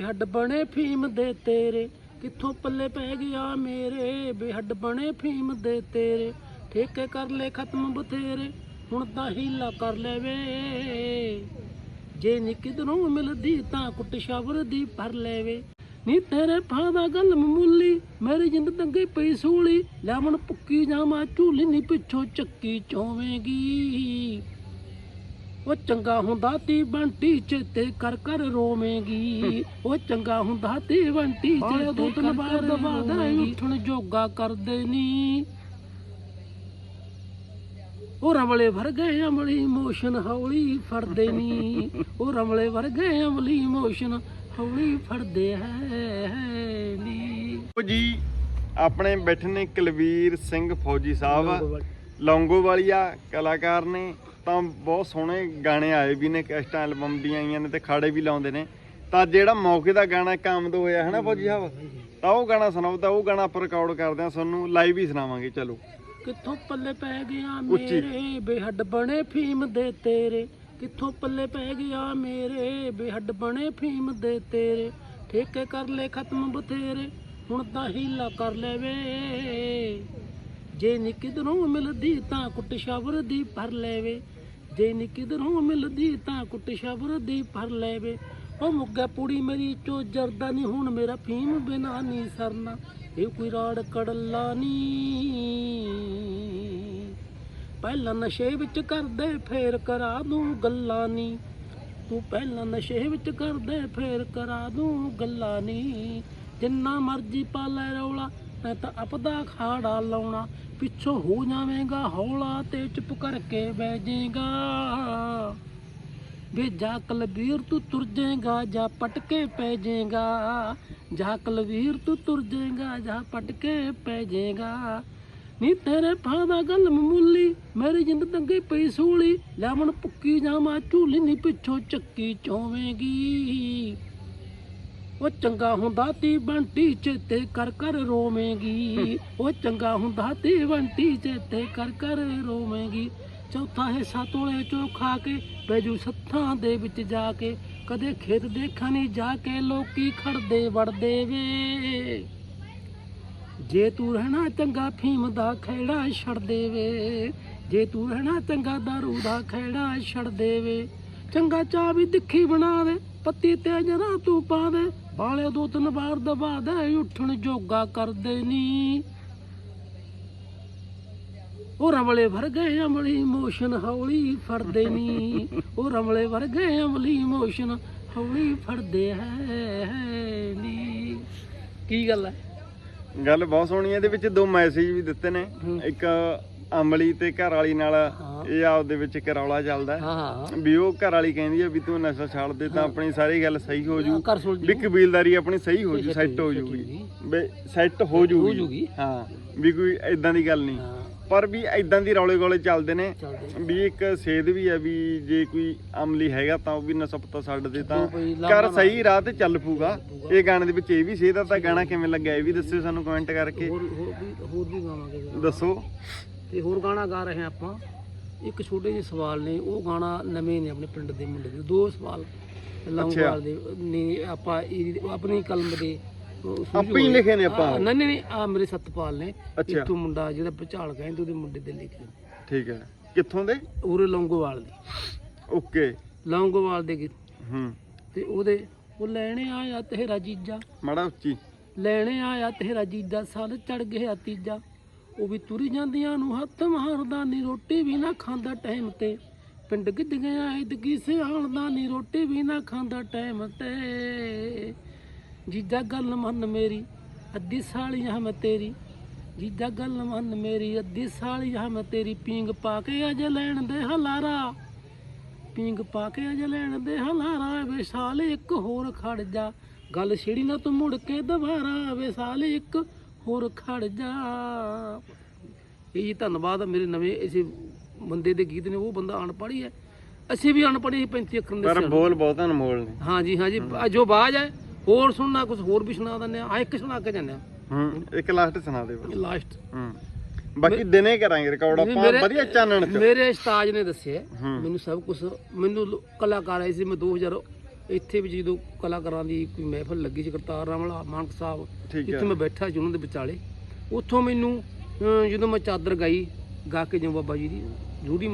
ਹੱਡ ਬਣੇ ਫੀਮ ਦੇ ਤੇਰੇ। ਕਿੱਥੋਂ ਪੱਲੇ ਪੈ ਗਿਆ ਮੇਰੇ? ਬੇਹੱਡ ਬਣੇ ਫੀਮ ਦੇ ਤੇਰੇ। ਠੇਕੇ ਕਰ ਲੈ ਖਤਮ ਬਥੇਰੇ। ਹੁਣ ਤਾਂ ਹੀਲਾ ਕਰ ਲੈ ਜੇ ਨੀ ਕਿਧਰੋਂ ਮਿਲਦੀ ਤਾਂ ਕੁੱਟ ਸ਼ਬਰ ਦੀ ਭਰ ਲੈਵੇ। ਨੀ ਤੇਰੇ ਫਾਦਾ ਗੱਲ ਮਾਮੂਲੀ ਮੇਰੀ ਜਿੰਦ ਤੰਗੇ ਪਈ ਸੂਲੀ। ਲੈਮਣ ਪੁੱਕੀ ਜਾਵਾਂ, ਝੂਲੀ ਨੀ ਪਿੱਛੋਂ ਚੱਕੀ ਚੋਵੇਂਗੀ। ਉਹ ਚੰਗਾ ਹੁੰਦਾ ਤੀ ਬੰਟੀ ਚੇਤੇ ਕਰ ਕਰ ਰੋਵੇਂਗੀ। ਉਹ ਚੰਗਾ ਹੁੰਦਾ ਤੀ ਬੰਟੀ ਚੇ ਦੋ ਤਿੰਨ ਵਾਰ ਦਵਾਦਾ ਉੱਠਣ ਜੋਗਾ ਕਰਦੇ ਨੀ। ਉਹ ਰਮਲੇ ਵਰ ਗਏ ਅਮਲੀ ਮੋਸ਼ਨ ਹੌਲੀ ਫੜਦੇ ਨੀ। ਉਹ ਰਮਲੇ ਵਰ ਗਏ ਅਮਲੀ ਮੋਸ਼ਨ ਹੌਲੀ ਫੜਦੇ ਹੈ ਨੀ। ਉਹ ਜੀ ਆਪਣੇ ਬੈਠੇ ਨੇ ਕੁਲਵੀਰ ਸਿੰਘ ਫੌਜੀ ਸਾਹਿਬ। ਲੌਂਗੋ ਵਾਲੀਆ ਕਲਾਕਾਰ ਨੇ। ਤਾਂ ਬਹੁਤ ਸੋਹਣੇ ਗਾਣੇ ਆਏ ਵੀ ਨੇ ਕੈਸਟਾਂ ਐਲਬਮ ਦੀਆਂ ਆਈਆਂ ਨੇ ਤੇ ਖਾੜੇ ਵੀ ਲਾਉਂਦੇ ਨੇ। ਤਾਂ ਜਿਹੜਾ ਮੌਕੇ ਦਾ ਗਾਣਾ ਕਾਮਦ ਹੋਇਆ ਹੈ ਨਾ ਫੌਜੀ ਸਾਹਿਬ? ਤਾਂ ਉਹ ਗਾਣਾ ਸੁਣਾਓ ਤਾਂ ਉਹ ਗਾਣਾ ਆਪਾਂ ਰਿਕਾਰਡ ਕਰਦੇ ਹਾਂ ਤੁਹਾਨੂੰ ਲਾਈਵ ਹੀ ਸੁਣਾਵਾਂਗੇ ਚਲੋ। ਕਿੱਥੋਂ ਪੱਲੇ ਪੈ ਗਿਆ। ਮੇਰੇ ਬੇਹੱਡ ਬਣੇ ਫੀਮ ਦੇ ਤੇਰੇ? ਕਿੱਥੋਂ ਪੱਲੇ ਪੈ ਗਿਆ ਮੇਰੇ ਬੇਹੱਡ ਬਣੇ ਫੀਮ ਦੇ ਤੇਰੇ? ਠੇਕੇ ਕਰ ਲੈ ਖਤਮ ਬਥੇਰੇ ਹੁਣ ਤਾਂ ਹੀਲਾ ਕਰ ਲੈ ਵੇ ਜੇ ਨੀ ਕਿਧਰੋਂ ਮਿਲਦੀ ਤਾਂ ਕੁੱਟ ਸ਼ਾਵਰ ਦੀ ਭਰ ਲੈਵੇ। ਜੇ ਨੀ ਕਿਧਰੋਂ ਮਿਲਦੀ ਤਾਂ ਕੁੱਟ ਸ਼ਾਵਰ ਦੀ ਭਰ ਲੈਵੇ। ਉਹ ਮੁੱਗਾ ਪੂੜੀ ਮੇਰੀ ਚੋ ਜਰਦਾ ਨਹੀਂ ਹੁਣ ਮੇਰਾ ਫੀਮ ਬਿਨਾ ਨਹੀਂ ਸਰਨਾ। ਇਹ ਕੋਈ ਰਾੜ ਕੜਲਾ ਨਹੀਂ ਪਹਿਲਾਂ ਨਸ਼ੇ ਵਿੱਚ ਕਰਦੇ, ਫੇਰ ਕਰਾ ਦੂੰ ਗੱਲਾਂ ਨਹੀਂ ਤੂੰ ਪਹਿਲਾਂ ਨਸ਼ੇ ਵਿੱਚ ਕਰਦੇ, ਫੇਰ ਕਰਾ ਦੂੰ ਗੱਲਾਂ ਨਹੀਂ ਜਿੰਨਾ ਮਰਜ਼ੀ ਪਾ ਲੈ ਰੌਲਾ ਮੈਂ ਖਾੜਾ ਲਾਉਣਾ, ਪਿੱਛੋਂ ਹੋ ਜਾਵੇਂਗਾ ਹੌਲਾ ਤੇ ਚੁੱਪ ਕਰਕੇ ਬਹਿ ਜਾਏਗਾ। ਵੇ ਜਾ ਕਲਵੀਰ ਤੂੰ ਤੁਰ ਜਾਏਗਾ, ਜਾਂ ਪਟਕੇ ਪੈ ਜਾਏਗਾ। ਜਾ ਕਲਵੀਰ ਤੂੰ ਤੁਰ ਜਾਏਗਾ, ਜਾਂ ਪਟਕੇ ਪੈ ਜਾਏਗਾ। ਨੀ ਤੇਰੇ ਫਾਦਾ ਗੱਲ ਮਾਮੂਲੀ, ਮੇਰੀ ਜਿੰਦ ਤੰਗੇ ਪਈ ਸੂਲੀ। ਲੈਮਣ ਪੁੱਕੀ ਜਾਵਾਂ, ਝੂਲੀ ਨੀ ਪਿੱਛੋਂ ਚੱਕੀ ਚੋਵੇਂਗੀ। ਉਹ ਚੰਗਾ ਹੁੰਦਾ ਤੀ ਬੰਟੀ ਚੇਤੇ ਕਰ ਕਰ ਰੋਵੇਂਗੀ। ਉਹ ਚੰਗਾ ਹੁੰਦਾ ਤੀ ਬੰਟੀ ਚੇਤੇ ਕਰ ਕਰ ਰੋਵੇਂਗੀ। ਚੌਥਾ ਹਿੱਸਾ ਤੋਲੇ ਚੋ ਖਾ ਕੇ ਬੈਜੂ ਸੱਥਾਂ ਦੇ ਵਿੱਚ ਜਾ ਕੇ। ਕਦੇ ਖੇਤ ਦੇਖਣ ਨਹੀਂ ਜਾ ਕੇ ਲੋਕੀ ਖੜਦੇ ਵੜਦੇ ਵੇ। ਜੇ ਤੂੰ ਰਹਿਣਾ ਚੰਗਾ ਫੀਮ ਦਾ ਖੇੜਾ ਛੱਡ ਦੇਵੇ ਜੇ ਤੂੰ ਰਹਿਣਾ ਚੰਗਾ ਦਾਰੂ ਦਾ ਖੇੜਾ ਛੱਡ ਦੇਵੇ ਚੰਗਾ ਚਾਹ ਵੀ ਤਿੱਖੀ ਬਣਾ ਦੇ ਪੱਤੀ ਤੇ ਜਰਾ ਤੂੰ ਪਾ ਦੇ ਬਾਲੇ ਦੋ ਤਿੰਨ ਵਾਰ ਦਬਾ ਦੇ ਉੱਠਣ ਜੋਗਾ ਕਰਦੇ ਨੀ। ਉਹ ਰਮਲੇ ਵਰ ਗਏ ਅਮਲੀ ਮੋਸ਼ਨ ਹੌਲੀ ਫੜਦੇ ਨੀ। ਉਹ ਰਮਲੇ ਵਰ ਗਏ ਅਮਲੀ ਮੋਸ਼ਨ ਹੌਲੀ ਫੜਦੇ ਹੈ ਨੀ। ਕੀ ਗੱਲ ਹੈ? ਗੱਲ ਬਹੁਤ ਸੋਹਣੀ ਹੈ ਇਹਦੇ ਵਿੱਚ ਦੋ ਮੈਸੇਜ ਵੀ ਦਿੱਤੇ ਨੇ। ਇੱਕ ਅਮਲੀ ਤੇ ਘਰ ਵਾਲੀ ਨਾਲ। ਇਹ ਆਪਦੇ ਵਿੱਚ ਕਰੌਲਾ ਚੱਲਦਾ ਹੈ। ਹਾਂ ਵੀ ਉਹ ਘਰ ਵਾਲੀ ਕਹਿੰਦੀ ਆ ਵੀ ਤੂੰ ਨਸ਼ਾ ਛੱਡ ਦੇ ਤਾਂ ਆਪਣੀ ਸਾਰੀ ਗੱਲ ਸਹੀ ਹੋ ਜੂ। ਵੀ ਕਬੀਲਦਾਰੀ ਆਪਣੀ ਸਹੀ ਹੋ ਜੂ ਸੈੱਟ ਹੋ ਜੂਗੀ। ਵੀ ਸੈੱਟ ਹੋ ਹੋ ਜੂਗੀ। ਜੂਗੀ। ਹਾਂ ਵੀ ਕੋਈ ਇਦਾਂ ਦੀ ਗੱਲ ਨਹੀਂ। ਹਾਂ। ਪਰ ਵੀ ਇਦਾਂ ਦੀ ਰੌਲੇ ਗੋਲੇ ਚੱਲਦੇ ਨੇ। ਚੱਲਦੇ ਵੀ ਇੱਕ ਸੇਧ ਵੀ ਹੈ ਵੀ ਜੇ ਕੋਈ ਅਮਲੀ ਹੈਗਾ ਤਾਂ ਉਹ ਵੀ ਨਸ਼ਾ ਪੱਤਾ ਛੱਡ ਦੇ ਤਾਂ ਲਾਮਾ ਕਰ ਨਾ- ਸਹੀ ਰਾਹ ਤੇ ਚੱਲ ਪੂਗਾ। ਇਹ ਗਾਣੇ ਦੇ ਵਿੱਚ ਇਹ ਵੀ ਸੇਧ ਆ ਤਾਂ ਗਾਣਾ ਕਿਵੇਂ ਲੱਗਿਆ ਇਹ ਵੀ ਦੱਸਿਓ ਸਾਨੂੰ ਕਮੈਂਟ ਕਰਕੇ। ਹੋਰ ਹੋਰ ਵੀ ਹੋਰ ਵੀ ਗਾਵਾਂਗੇ। ਗਾਣਾ। ਦੱਸੋ। ਤੇ ਹੋਰ ਗਾਣਾ ਗਾ ਰਹੇ ਆਪਾਂ। ਇੱਕ ਛੋਟੇ ਜਿਹੇ ਸਵਾਲ ਨੇ ਉਹ ਗਾਣਾ ਨਵੇਂ ਨੇ ਆਪਣੇ ਪਿੰਡ ਦੇ ਮੁੰਡੇ ਦੇ। ਦੋ ਸਵਾਲ ਲੰਗਵਾਲ ਦੇ ਨੇ ਆਪਾਂ ਇਹਦੀ- ਆਪਣੀ ਕਲਮ ਦੇ ਉਹ ਸੂਝੇ ਆਪੇ ਹੀ ਹੋਏ। ਲਿਖੇ ਨੇ ਆਪਾਂ। ਹਾਂ, ਨਹੀਂ ਨਹੀਂ ਆ ਮੇਰੇ ਸਤਪਾਲ ਨੇ। ਅੱਛਾ। ਇੱਥੋਂ ਮੁੰਡਾ ਜਿਹੜਾ ਭਚਾਲ ਕਹਿੰਦੇ ਉਹਦੇ ਮੁੰਡੇ ਦੇ ਲਿਖੇ ਠੀਕ ਹੈ। ਕਿੱਥੋਂ ਦੇ? ਉਰੇ ਲੌਂਗੋਵਾਲ ਦੇ। ਓਕੇ। ਲੌਂਗੋਵਾਲ ਦੇ ਗੀਤ ਹੂੰ। ਤੇ ਉਹਦੇ ਉਹ ਲੈਣੇ ਆਇਆ ਤੇਰਾ ਜੀਜਾ। ਮਾੜਾ ਉੱਚੀ। ਲੈਣੇ ਆਇਆ ਤੇਰਾ ਜੀਜਾ ਸਾਲ ਚੜ ਗਿਆ ਤੀਜਾ। ਉਹ ਵੀ ਤੁਰੀ ਜਾਂਦੀਆਂ ਨੂੰ ਹੱਥ ਮਾਰਦਾ, ਨੀ ਰੋਟੀ ਵੀ ਨਾ ਖਾਂਦਾ ਟਾਈਮ ਤੇ। ਪਿੰਡ ਗਿੱਜ ਗਿਆ ਇਦਗੀ ਸਿਆਣਦਾ ਨੀ ਰੋਟੀ ਵੀ ਨਾ ਖਾਂਦਾ ਟਾਈਮ ਤੇ। ਜੀਜਾ ਗੱਲ ਮੰਨ ਮੇਰੀ, ਅੱਧੀ ਸਾਲੀ ਮੈਂ ਤੇਰੀ। ਜੀਜਾ ਗੱਲ ਮੰਨ ਮੇਰੀ, ਅੱਧੀ ਸਾਲੀ ਆ ਮੈਂ ਤੇਰੀ। ਪੀਂਗ ਪਾ ਕੇ ਅਜੇ ਲੈਣ ਦੇ ਹਲਾਰਾ। ਪੀਂਗ ਪਾ ਕੇ ਅਜੇ ਲੈਣ ਦੇ ਹਲਾਰਾ, ਵੇ ਸਾਲੇ ਇੱਕ ਹੋਰ ਖੜ ਜਾ। ਗੱਲ ਛੇੜੀ ਨਾ ਤੂੰ ਮੁੜ ਕੇ ਦੁਬਾਰਾ, ਵੇ ਸਾਲੇ ਇੱਕ ਹੋਰ ਖੜ ਜਾ। ਇਹ ਜੀ ਧੰਨਵਾਦ ਮੇਰੇ ਨਵੇਂ ਇਸੇ ਬੰਦੇ ਦੇ ਗੀਤ ਨੇ ਉਹ ਬੰਦਾ ਅਨਪੜ੍ਹ ਹੀ ਹੈ। ਅਸੀਂ ਵੀ ਅਨਪੜ੍ਹ ਹੀ 35 ਅੱਖਰਾਂ ਦੇ ਪਰ ਸਿਆਣੇ। ਬੋਲ ਬਹੁਤ ਅਨਮੋਲ ਨੇ। ਹਾਂ ਜੀ ਹਾਂ। ਜੀ ਬਾਜ ਹੈ ਹੋਰ ਸੁਣਨਾ ਕੁਝ ਹੋਰ ਵੀ ਸੁਣਾ ਦਿੰਦੇ ਆ ਇੱਕ ਸੁਣਾ ਕੇ ਜਾਂਦੇ ਆ ਹੂੰ ਇੱਕ ਲਾਸਟ ਸੁਣਾ ਦੇ ਬਸ ਲਾਸਟ ਹੂੰ। ਬਾਕੀ ਦਿਨੇ ਕਰਾਂਗੇ ਰਿਕਾਰਡ ਆਪਾਂ ਵਧੀਆ ਚਾਨਣ ਚ। ਮੇਰੇ ਉਸਤਾਦ ਨੇ ਦੱਸਿਆ ਮੈਨੂੰ ਸਭ ਕੁਝ ਮੈਨੂੰ ਲ- ਕਲਾਕਾਰ ਆਏ ਸੀ ਮੈਂ ਇੱਥੇ ਵੀ ਜਦੋਂ ਕਲਾਕਾਰਾਂ ਦੀ ਕੋਈ ਮਹਿਫਲ ਲੱਗੀ ਸੀ ਕਰਤਾਰ ਰਾਮਲਾ ਮਾਨਕ ਸਾਹਿਬ ਠੀਕ ਜਿੱਥੇ ਮੈਂ ਬੈਠਾ ਸੀ ਉਹਨਾਂ ਦੇ ਵਿਚਾਲੇ। ਉੱਥੋਂ ਮੈਨੂੰ ਅਹ, ਜਦੋਂ ਮੈਂ ਚਾਦਰ ਗਾਈ ਗਾ ਕੇ ਜਿਉਂ ਬਾਬਾ ਜੀ ਦੀ ਜੂੜੀ